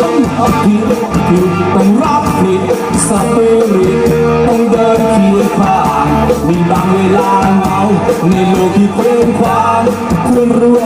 ผิดผิดต้องรับผิดสเปริตต้องเดินเคียงข้างมีบางเวลาเหงาในโลกที่เคว้งคว้างควรรู้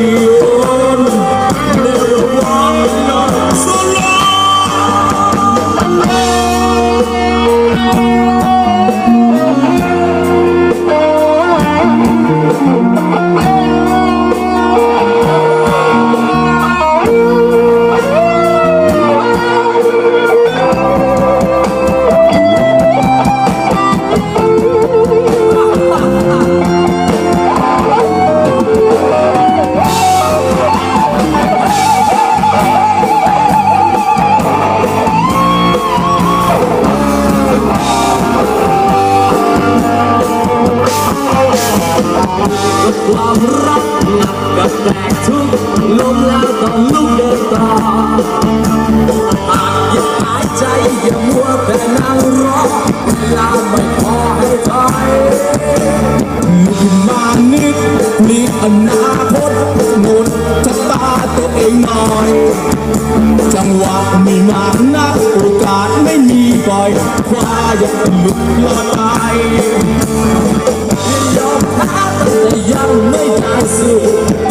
you. ความรักหนักกับแตกทุกลมแล้วต้องลุกเดินต่อหากยังหายใจอย่ามัวแต่นั่งรอเวลาไม่พอให้ถอยลุกขึ้นมานิดพลิกอนาคตหมุนชะตาตัวเองหน่อย จังหวะมีมานักโอกาสไม่มีบ่อยคว้าอย่าหลุดลอดไป não me dá é